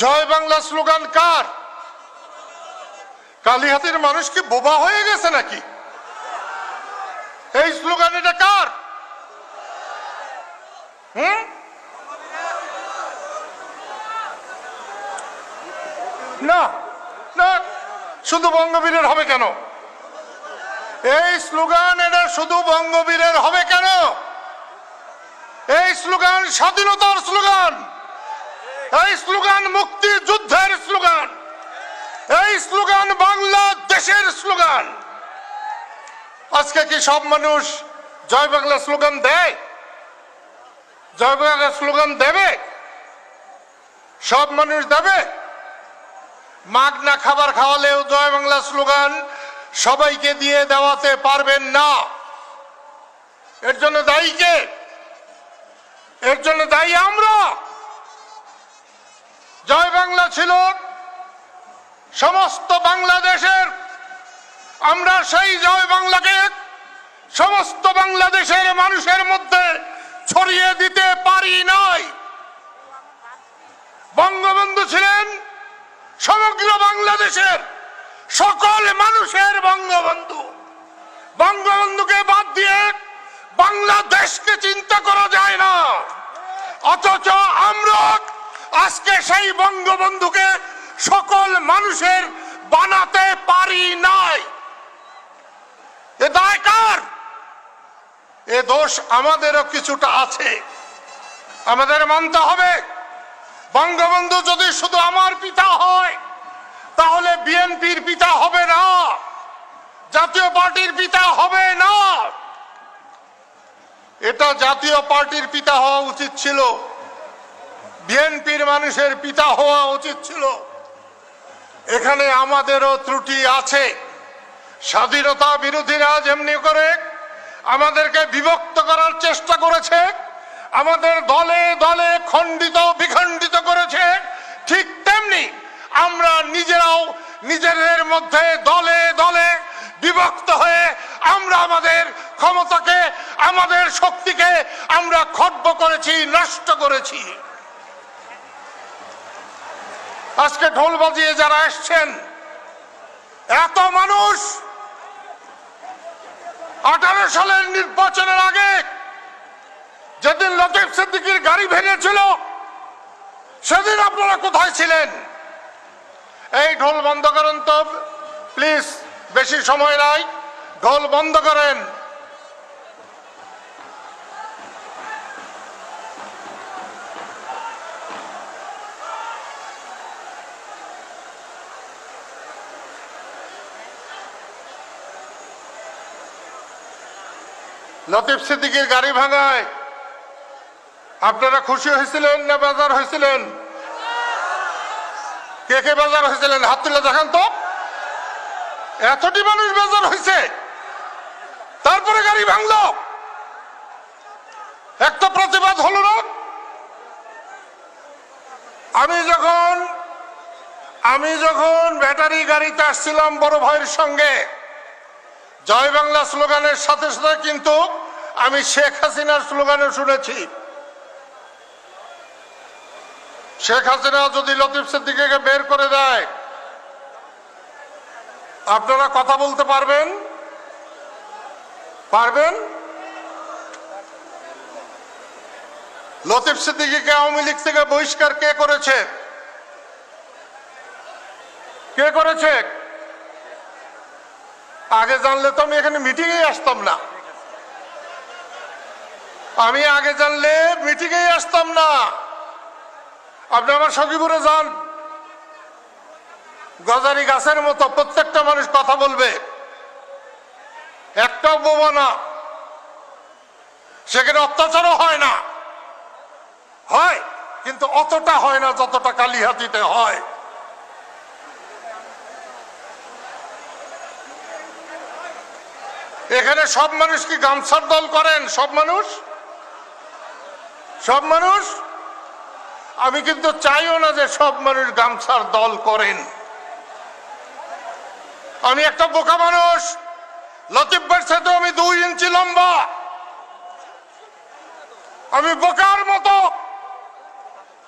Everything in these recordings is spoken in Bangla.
জয় বাংলা স্লোগান কার? কালিহাতির মানুষ কি বোবা হয়ে গেছে নাকি? এই স্লোগান এটা কার? হুম? না না, শুধু বঙ্গবীরের হবে কেন? এই স্লোগান এটা শুধু বঙ্গবীরের হবে কেন? এই স্লোগান স্বাধীনতার স্লোগান। এই স্লোগান মুক্তি যুদ্ধের স্লোগান। এই স্লোগান বাংলাদেশের স্লোগান। আজকে কি সব মানুষ জয় বাংলা স্লোগান দেয়? জয় বাংলা স্লোগান দেবে? সব মানুষ দেবে? মাগ না খাবার খাওয়ালেও জয় বাংলা স্লোগান সবাইকে দিয়ে দেওয়াতে পারবেন না। এর জন্য দায়ী কে? এর জন্য দায়ী আমরা। জয় বাংলা ছিল সমস্ত বাংলাদেশের, আমরা সেই জয় বাংলাকে সমস্ত বাংলাদেশের মানুষের মধ্যে ছড়িয়ে দিতে পারি নাই। বঙ্গবন্ধু ছিলেন সমগ্র বাংলাদেশের সকল মানুষের বঙ্গবন্ধু। বঙ্গবন্ধুকে বাদ দিয়ে বাংলাদেশকে চিন্তা করা যায় না। অথচ আজকে সেই বঙ্গবন্ধুকে সকল মানুষের বানাতে পারি নাই। এ দায় এ দোষ আমাদেরও কিছুটা আছে। আমাদের মানতে হবে। বঙ্গবন্ধু যদি শুধু আমার পিতা হয়, তাহলে বিএনপির পিতা হবে না। জাতীয় পার্টির পিতা হবে না। এটা জাতীয় পার্টির পিতা হওয়া উচিত ছিল। বিএনপির মানুষের পিতা হওয়া উচিত ছিল। এখানে আমাদেরও ত্রুটি আছে। স্বাধীনতা বিরোধীরা যেমনি করে আমাদেরকে বিভক্ত করার চেষ্টা করেছে। আমাদের দলে দলে খণ্ডিত, বিখণ্ডিত করেছে। ঠিক তেমনি আমরা নিজেরাও নিজেদের মধ্যে দলে দলে বিভক্ত হয়ে আমরা আমাদের ক্ষমতাকে, আমাদের শক্তিকে আমরা খর্ব করেছি, নষ্ট করেছি। আজকে ঢোল বাজিয়ে যারা এসছেন, এত মানুষ। আঠারো সালের নির্বাচনের আগে যেদিন লতিফ সিদ্দিকির গাড়ি ভেঙেছিল, সেদিন আপনারা কোথায় ছিলেন? এই ঢোল বন্ধ করেন তো প্লিজ বেশি সময় নাই। ঢোল বন্ধ করেন। লতিফ সিদ্দিকির গাড়ি ভাঙায়। আপনারা খুশি হয়েছিলেন না বেজার হয়েছিলেন? কে কে বাজার হয়েছিলেন? হাত তুলে দেখান তো। এতটি মানুষ বেজার হয়েছে। তারপরে গাড়ি ভাঙলো। একটা প্রতিবাদ হলো না। আমি যখন আমি যখন ব্যাটারি গাড়িতে আসছিলাম বড় ভাইয়ের সঙ্গে জয় বাংলা স্লোগানের সাথে সাথে কিন্তু আমি শেখ হাসিনার স্লোগানও শুনেছি। শেখ হাসিনা যদি লতিফ সিদ্দিকে বের করে দেয়, আপনারা কথা বলতে পারবেন? পারবেন? লতিফ সিদ্দিকিকে আওয়ামী লীগ থেকে বহিষ্কার কে করেছে? কে করেছে? আগে জানলে তো আমি এখানে মিটিংয়ে আসতাম না। আমি আগে জানলে মিটিংয়ে আসতাম না। আপনি আমার সখীপুরে যান। গজারি গাছের মতো প্রত্যেকটা মানুষ কথা বলবে। একটাও বোমা না। সেখানে অত্যাচারও হয় না। হয়, কিন্তু অতটা হয় না যতটা কালিহাতিতে হয়। এখানে সব মানুষ কি গামছার দল করেন? সব মানুষ? সব মানুষ? আমি কিন্তু চাইও না যে সব মানুষ গামছার দল করেন। আমি একটা বোকা মানুষ। লতিফের সাথে আমি দুই ইঞ্চি লম্বা। আমি বোকার মতো।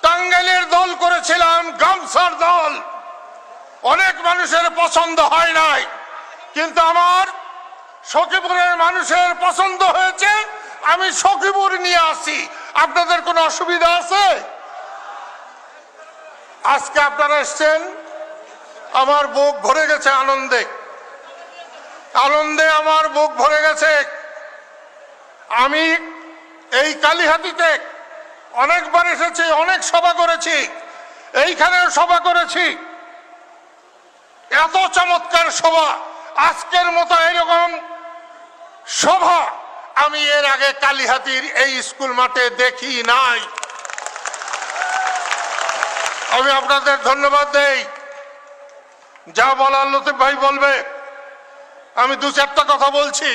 টাঙ্গাইলের দল করেছিলাম গামছা আনসার দল। অনেক মানুষের পছন্দ হয় নাই। কিন্তু আমার সখীপুরের মানুষের পছন্দ হয়েছে, আমি সখীপুর নিয়ে আসি। আপনাদের কোনো অসুবিধা আছে? আজকে আপনারা এসছেন, আমার বুক ভরে গেছে আনন্দে। আনন্দে আমার বুক ভরে গেছে। আমি এই কালীহাতিতে অনেকবার এসেছি, অনেক সভা করেছি, এইখানেও সভা করেছি। এত চমৎকার সভা, আজকের মতো এরকম সভা আমি এর আগে কালীহাতির এই স্কুল মাঠে দেখি নাই। আমি আপনাদের ধন্যবাদ দেই। যা বলার লতিফ ভাই বলবে, আমি দু চারটা কথা বলছি।